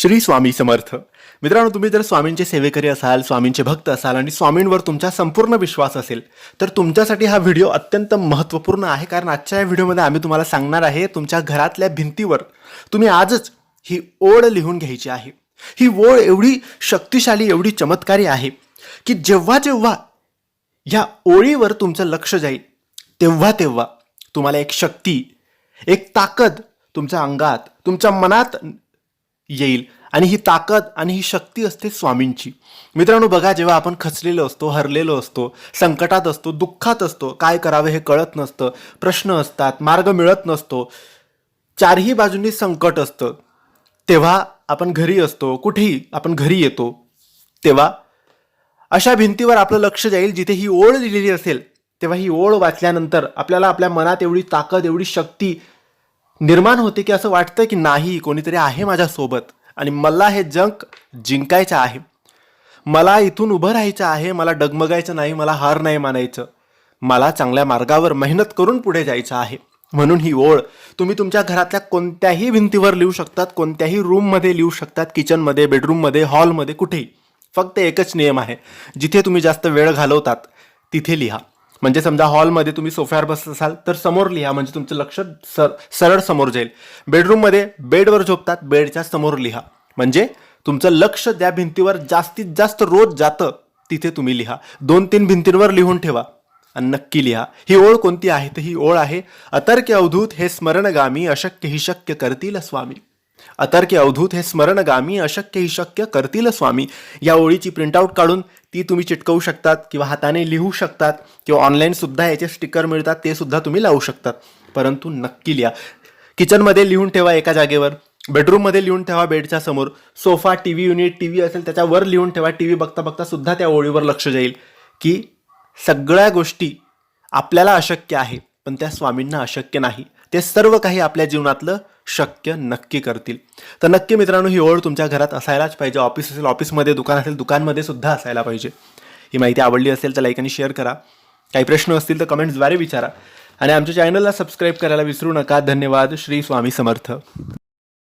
श्री स्वामी समर्थ. मित्रांनो तुम्ही जर स्वामींचे सेवेकरी असाल स्वामींचे भक्त असाल आणि स्वामींवर तुमचा संपूर्ण विश्वास असेल तर तुमच्यासाठी हा व्हिडिओ अत्यंत महत्त्वपूर्ण आहे. कारण आजच्या या व्हिडिओमध्ये आम्ही तुम्हाला सांगणार आहे तुमच्या घरातल्या भिंतीवर तुम्ही आजच ही ओढ लिहून घ्यायची आहे. ही ओढ एवढी शक्तिशाली एवढी चमत्कारी आहे की जेव्हा जेव्हा ह्या ओळीवर तुमचं लक्ष जाईल तेव्हा तेव्हा तुम्हाला एक शक्ती एक ताकद तुमच्या अंगात तुमच्या मनात येईल. आणि ही ताकद आणि ही शक्ती असते स्वामींची. मित्रांनो बघा जेव्हा आपण खचलेलो असतो हरलेलो असतो संकटात असतो दुःखात असतो काय करावे हे कळत नसतं प्रश्न असतात मार्ग मिळत नसतो चारही बाजूंनी संकट असतं. तेव्हा आपण घरी असतो कुठेही आपण घरी येतो तेव्हा अशा भिंतीवर आपलं लक्ष जाईल जिथे ही ओळ लिहिलेली असेल तेव्हा ही ओळ वाचल्यानंतर आपल्याला आपल्या मनात एवढी ताकद एवढी शक्ती निर्माण होते की असं वाटतं की नाही कोणीतरी आहे माझ्यासोबत. आणि मला हे जंक जिंकायचं आहे. मला इथून उभं राहायचं आहे मला डगमगायचं नाही मला हार नाही मानायचं. मला चांगल्या मार्गावर मेहनत करून पुढे जायचं आहे. म्हणून ही ओळ तुम्ही तुमच्या घरातल्या कोणत्याही भिंतीवर लिहू शकतात कोणत्याही रूममध्ये लिहू शकतात किचनमध्ये बेडरूममध्ये हॉलमध्ये कुठेही. फक्त एकच नियम आहे. जिथे तुम्ही जास्त वेळ घालवतात तिथे लिहा. म्हणजे समजा हॉलमध्ये तुम्ही सोफ्यावर बसत असाल तर समोर लिहा म्हणजे तुमचं लक्ष सर सरळ समोर जाईल. बेडरूममध्ये बेडवर झोपतात बेडच्या समोर लिहा. म्हणजे तुमचं लक्ष ज्या भिंतीवर जास्तीत जास्त रोज जातं तिथे तुम्ही लिहा. दोन तीन भिंतींवर लिहून ठेवा आणि नक्की लिहा. ही ओळ कोणती आहे? तर ही ओळ आहे अतर्क्य अवधूत हे स्मरणगामी अशक्य ही शक्य करतील स्वामी. अतर्क्य अवधूत हे स्मरणगामी अशक्य ही शक्य करतील स्वामी. या ओळीची प्रिंटआउट काढून ती तुम्ही चिटकवू शकतात किंवा हाताने लिहू शकतात किंवा ऑनलाईन सुद्धा याचे स्टिकर मिळतात ते सुद्धा तुम्ही लावू शकतात. परंतु नक्की लिहा. किचनमध्ये लिहून ठेवा एका जागेवर. बेडरूममध्ये लिहून ठेवा बेडच्या समोर. Sofa T V unit T V असेल त्याच्यावर लिहून ठेवा. टी व्ही बघता बघता सुद्धा त्या ओळीवर लक्ष जाईल की सगळ्या गोष्टी आपल्याला अशक्य आहे पण त्या स्वामींना अशक्य नाही. ते सर्व काही आपल्या जीवनातलं शक्य नक्की करतील. तर नक्की मित्रांनो ही ओळ तुमच्या घरात असायलाच पाहिजे. ऑफिस असेल ऑफिसमध्ये दुकान असेल दुकानमध्ये सुद्धा असायला पाहिजे. ही माहिती आवडली असेल तर लाईक आणि शेअर करा. काही प्रश्न असतील तर कमेंट्सद्वारे विचारा. आणि आमच्या चॅनलला सबस्क्राईब करायला विसरू नका. धन्यवाद. श्री स्वामी समर्थ.